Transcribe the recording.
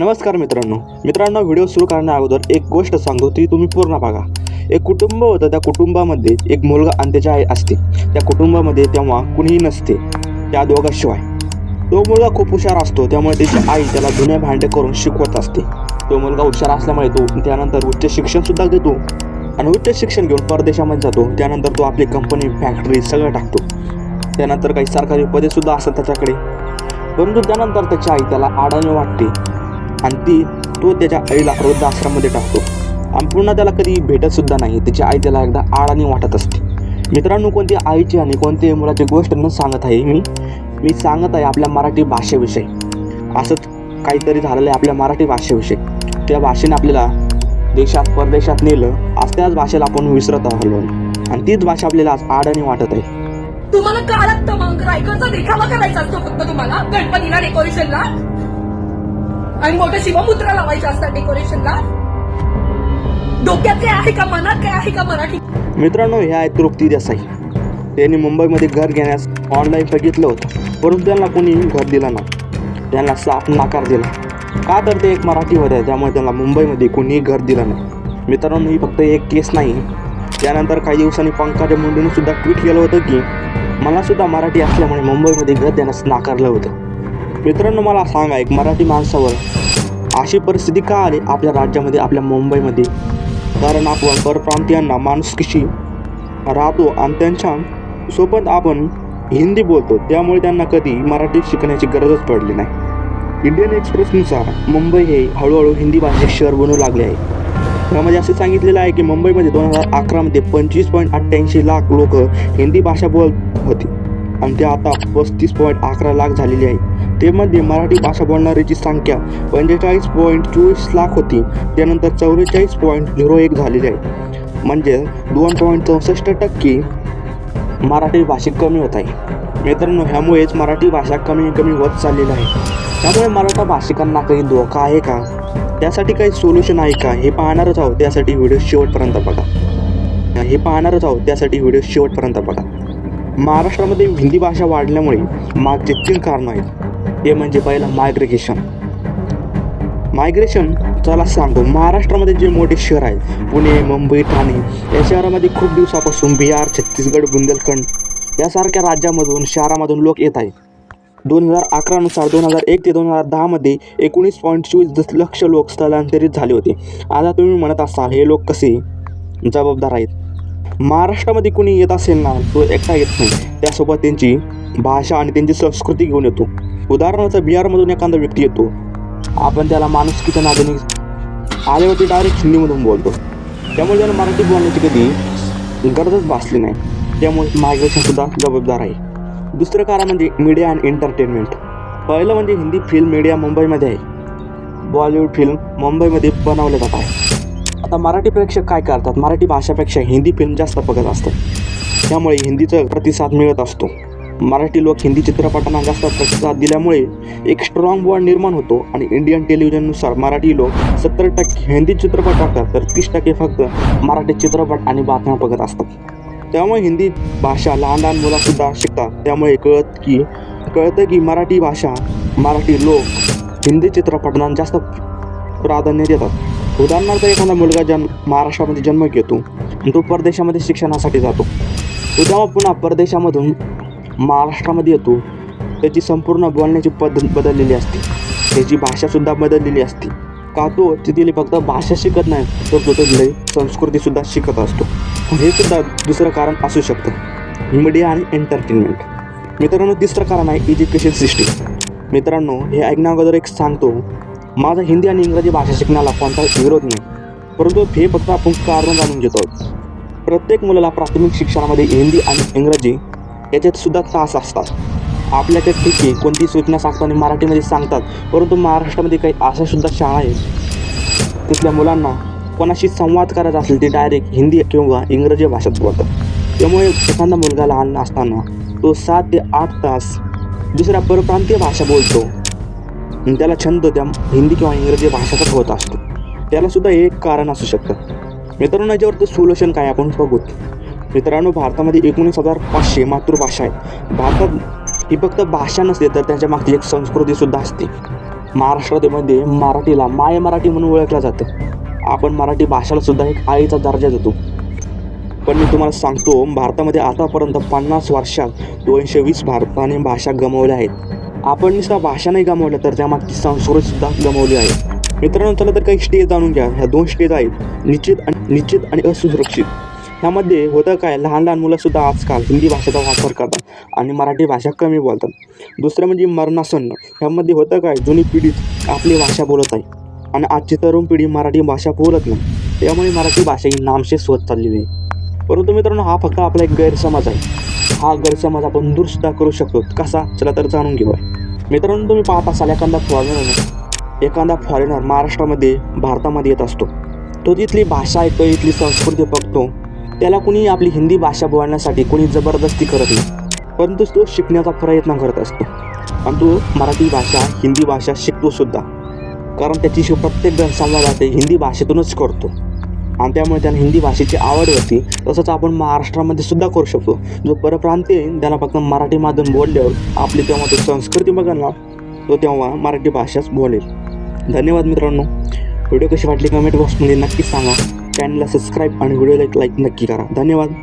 नमस्कार मित्रांनो. मित्रांनो व्हिडिओ सुरू करण्या अगोदर एक गोष्ट सांगतो ती तुम्ही पूर्ण बघा. एक कुटुंब होतं त्या कुटुंबामध्ये एक मुलगा आणि त्याची आई असते. त्या कुटुंबामध्ये तेव्हा कुणीही नसते त्या दोघांशिवाय तो मुलगा खूप हुशार असतो त्यामुळे त्याची आई त्याला जुन्या भांडे करून शिकवत असते. तो मुलगा हुशार असल्यामुळे तो त्यानंतर उच्च शिक्षणसुद्धा घेतो आणि उच्च शिक्षण घेऊन परदेशामध्ये जातो. त्यानंतर तो आपली कंपनी फॅक्टरी सगळं टाकतो. त्यानंतर काही सरकारी पदेसुद्धा असतात त्याच्याकडे. परंतु त्यानंतर त्याची आई त्याला आडाने वाटते. आणि ती तो त्याच्या आईला वृद्धाश्रममध्ये टाकतो. आणि पुन्हा त्याला कधी भेटतसुद्धा नाही. त्याची आई त्याला एकदा आळाने वाटत असते. मित्रांनो कोणती आईची आणि कोणती मुलाची गोष्ट न सांगत आहे मी? मी सांगत आहे आपल्या मराठी भाषेविषयी. असंच काहीतरी झालेलं आहे आपल्या मराठी भाषेविषयी. त्या भाषेने आपल्याला देशात परदेशात नेलं. आज त्याच भाषेला आपण विसरत आलो आणि तीच भाषा आपल्याला आज आडाने वाटत आहे. तुम्हाला काय लागतं मग? रायगडचा देखावा करायचा असतो फक्त तुम्हाला? गणपतीला डेकोरेशनला आणि मोठं शिवमुद्रा लावायच्या असतात डेकोरेशनला डोक्यात काय आहे का मनात काय आहे का मराठी? मित्रांनो ह्या आहेत तृप्ती देसाई. त्यांनी मुंबईमध्ये घर घेण्यास ऑनलाईन बघितलं होतं परंतु त्यांना कोणी घर दिलं नाही. त्यांना साफ नाकार दिला. का तर ते एक मराठी होते त्यामुळे त्यांना मुंबईमध्ये कोणीही घर दिलं नाही. मित्रांनो ही फक्त एक केस नाही. त्यानंतर काही दिवसांनी पंकजा मुंडेने सुद्धा ट्विट केलं होतं की मला सुद्धा मराठी असल्यामुळे मुंबईमध्ये घर देण्यास नाकारलं होतं. मित्रांनो मला सांगा एक मराठी माणसावर अशी परिस्थिती का आली? आपल्या राज्यामध्ये आपल्या मुंबईमध्ये. कारण आपण परप्रांतीयांना माणुसकीशी राहतो आणि त्यांच्यासोबत आपण हिंदी बोलतो. त्यामुळे त्यांना कधी मराठी शिकण्याची गरजच पडली नाही. इंडियन एक्सप्रेसनुसार मुंबई हे हळूहळू हिंदी भाषेचे शहर बनू लागले आहे. त्यामध्ये असे सांगितलेलं आहे की मुंबईमध्ये दोन हजार अकरामध्ये पंचवीस पॉईंट अठ्ठ्याऐंशी लाख लोक हिंदी भाषा बोलत होती. आणि ते आता पस्तीस पॉईंट अकरा लाख झालेली आहे. तेमध्ये मराठी भाषा बोलणाऱ्याची संख्या पंचेचाळीस पॉईंट चोवीस लाख होती. त्यानंतर चौवेचाळीस पॉईंट झिरो एक झालेली आहे. म्हणजे दोन पॉईंट चौसष्ट टक्के मराठी भाषिक कमी होत आहे. मित्रांनो ह्यामुळेच मराठी भाषा कमी कमी होत चाललेली आहे. त्यामुळे मराठा भाषिकांना काही धोका आहे का? त्यासाठी काही सोल्युशन आहे का? हे पाहणारच आहोत. त्यासाठी व्हिडिओ शेवटपर्यंत बघा. हे पाहणारच आहोत. त्यासाठी व्हिडिओ शेवटपर्यंत बघा. महाराष्ट्रामध्ये हिंदी भाषा वाढल्यामुळे मागचे तीन कारणं आहेत. हे म्हणजे पहिलं मायग्रेशन मायग्रेशन चला सांगतो महाराष्ट्रामध्ये जे मोठे शहर आहेत पुणे मुंबई ठाणे या शहरामध्ये खूप दिवसापासून बिहार छत्तीसगड बुंदेलखंड यासारख्या राज्यामधून शहरामधून लोक येत आहेत. दोन हजार अकरानुसार दोन हजार एक ते दोन हजार दहामध्ये एकोणीस पॉईंट चोवीस दशलक्ष लोक स्थलांतरित झाले होते. आता तुम्ही म्हणत असाल हे लोक कसे जबाबदार आहेत? महाराष्ट्रामध्ये कोणी येत असेल ना तो एकटा येत नाही. त्यासोबत त्यांची भाषा आणि त्यांची संस्कृती घेऊन येतो. उदाहरणार्थ बिहारमधून एखादा व्यक्ती येतो. आपण त्याला माणुसकीच्या नात्याने आल्यावरती डायरेक्ट हिंदीमधून बोलतो. त्यामुळे त्याला मराठी बोलण्याची कधी गरजच भासली नाही. त्यामुळे मायग्रेशनसुद्धा जबाबदार आहे. दुसरं कारण म्हणजे मीडिया अँड एंटरटेनमेंट पहिलं म्हणजे हिंदी फिल्म मीडिया मुंबईमध्ये आहे. बॉलिवूड फिल्म मुंबईमध्ये बनवल्या जात आहे. आता मराठी प्रेक्षक काय करतात? मराठी भाषापेक्षा हिंदी फिल्म जास्त बघत असतात. त्यामुळे हिंदीचा प्रतिसाद मिळत असतो. मराठी लोक हिंदी चित्रपटांना जास्त प्रतिसाद दिल्यामुळे एक स्ट्रॉंग बॉन्ड निर्माण होतो आणि इंडियन टेलिव्हिजननुसार मराठी लोक सत्तर टक्के हिंदी चित्रपट बघतात तर तीस टक्के फक्त मराठी चित्रपट आणि बातम्या बघत असतात. त्यामुळे हिंदी भाषा लहान लहान मुलंसुद्धा शिकतात. त्यामुळे कळत की कळतं की मराठी भाषा मराठी लोक हिंदी चित्रपटांना जास्त प्राधान्य देतात. उदाहरणार्थ एखादा मुलगा जन्म महाराष्ट्रामध्ये जन्म घेतो तो परदेशामध्ये शिक्षणासाठी जातो. तो पुन्हा परदेशामधून महाराष्ट्रामध्ये येतो त्याची संपूर्ण बोलण्याची पद्धत बदललेली असते. त्याची भाषासुद्धा बदललेली असते. का तो तिथे फक्त भाषा शिकत नाही तर तो तिथली संस्कृतीसुद्धा शिकत असतो. हे सुद्धा दुसरं कारण असू शकतं. मीडिया आणि एंटरटेनमेंट. मित्रांनो तिसरं कारण आहे एज्युकेशन सिस्टीम. मित्रांनो हे ऐकण्या अगोदर एक सांगतो. माझा हिंदी आणि इंग्रजी भाषा शिकण्याला कोणता विरोध नाही. परंतु हे फक्त आपण कारण जाणून घेतो आहोत प्रत्येक मुलाला प्राथमिक शिक्षणामध्ये हिंदी आणि इंग्रजी याच्यात सुद्धा तास असतात. आपल्याकडे ठीक आहे कोणती सूचना सांगताना मराठीमध्ये सांगतात परंतु महाराष्ट्रामध्ये काही अशा सुद्धा शाळा आहेत. तिथल्या मुलांना कोणाशी संवाद करायचा असेल ते डायरेक्ट हिंदी किंवा इंग्रजी भाषेत बोलतात. त्यामुळे एखादा मुलगा लहान असताना तो सात ते आठ तास दुसऱ्या परप्रांतीय भाषा बोलतो. आणि त्याला छंद त्या हिंदी किंवा इंग्रजी भाषेचाच होत असतो. त्यालासुद्धा एक कारण असू शकतं. मित्रांनो याच्यावरती सोल्युशन काय आपण बघूत. मित्रांनो भारतामध्ये एकोणीस हजार पाचशे मातृभाषा आहेत भारतात ही फक्त भाषा नसते तर त्यांच्या मागची एक संस्कृतीसुद्धा असते. महाराष्ट्रामध्ये मराठीला माय मराठी म्हणून ओळखलं जातं. आपण मराठी भाषेला सुद्धा एक आईचा दर्जा देतो. पण मी तुम्हाला सांगतो भारतामध्ये आतापर्यंत पन्नास वर्षात दोनशे वीस भारताने भाषा गमावल्या आहेत. आपण नुसता भाषा नाही गमावल्या तर त्यामागची संस्कृतीसुद्धा गमावली आहे. मित्रांनो चला तर काही स्टेज जाणून घ्या. ह्या दोन स्टेज आहेत. निश्चित आणि निश्चित आणि असुरक्षित ह्यामध्ये होतं काय? लहान लहान मुलंसुद्धा आजकाल हिंदी भाषेचा वापर करतात आणि मराठी भाषा कमी बोलतात. दुसरं म्हणजे मरणासन्न. ह्यामध्ये होतं काय? जुनी पिढी आपली भाषा बोलत आहे आणि आजची तरुण पिढी मराठी भाषा बोलत नाही. त्यामुळे मराठी भाषा ही नामशेष होत चाललेली आहे. परंतु मित्रांनो हा फक्त आपला एक गैरसमज आहे. हा गैरसमज आपण दूरसुद्धा करू शकतो. कसा? चला तर जाणून घेऊया. मित्रांनो तुम्ही पाहत असाल एखादा फॉरेनर एखादा फॉरेनर महाराष्ट्रामध्ये भारतामध्ये येत असतो. तो तिथली भाषा ऐकतो इथली संस्कृती बघतो त्याला कुणी आपली हिंदी भाषा बोलण्यासाठी कोणी जबरदस्ती करत नाही. परंतु तो शिकण्याचा प्रयत्न करत असतो. आणि तो मराठी भाषा हिंदी भाषा शिकतो सुद्धा. कारण त्याची शिव प्रत्येक जण चालला जाते हिंदी भाषेतूनच करतो. आणि त्यामुळे त्यांना हिंदी भाषेची आवड होती. तसंच आपण महाराष्ट्रामध्ये सुद्धा करू शकतो. जो परप्रांतीय आहे, त्याला फक्त मराठी माध्यम बोलल्यावर आपली तेव्हा तो संस्कृती बघणार तो तेव्हा मराठी भाषाच बोलेल. धन्यवाद मित्रांनो. व्हिडिओ कशी वाटली कमेंट बॉक्समध्ये नक्कीच सांगा. चॅनलला सबस्क्राईब आणि व्हिडिओला एक लाईक नक्की करा. धन्यवाद.